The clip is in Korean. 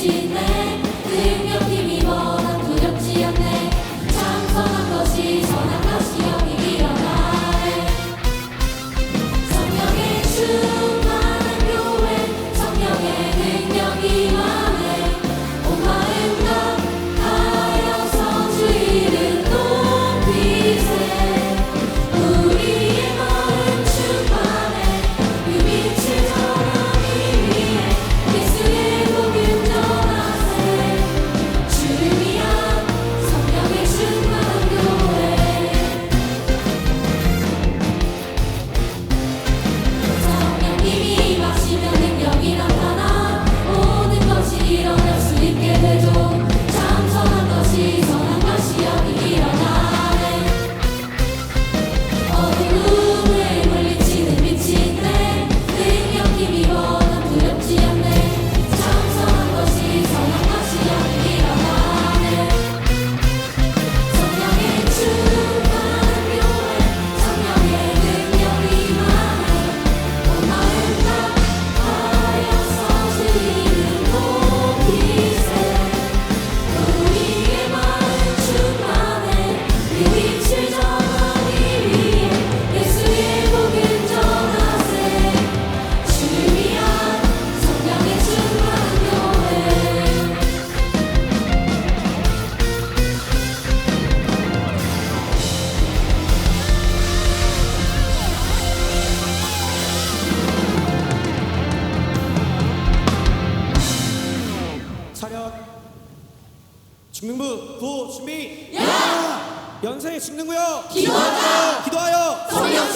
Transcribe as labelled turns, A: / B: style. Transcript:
A: 주시네 중등부 부 준비. 야! 연세 중등부요.
B: 기도하자! 기도하여! 성령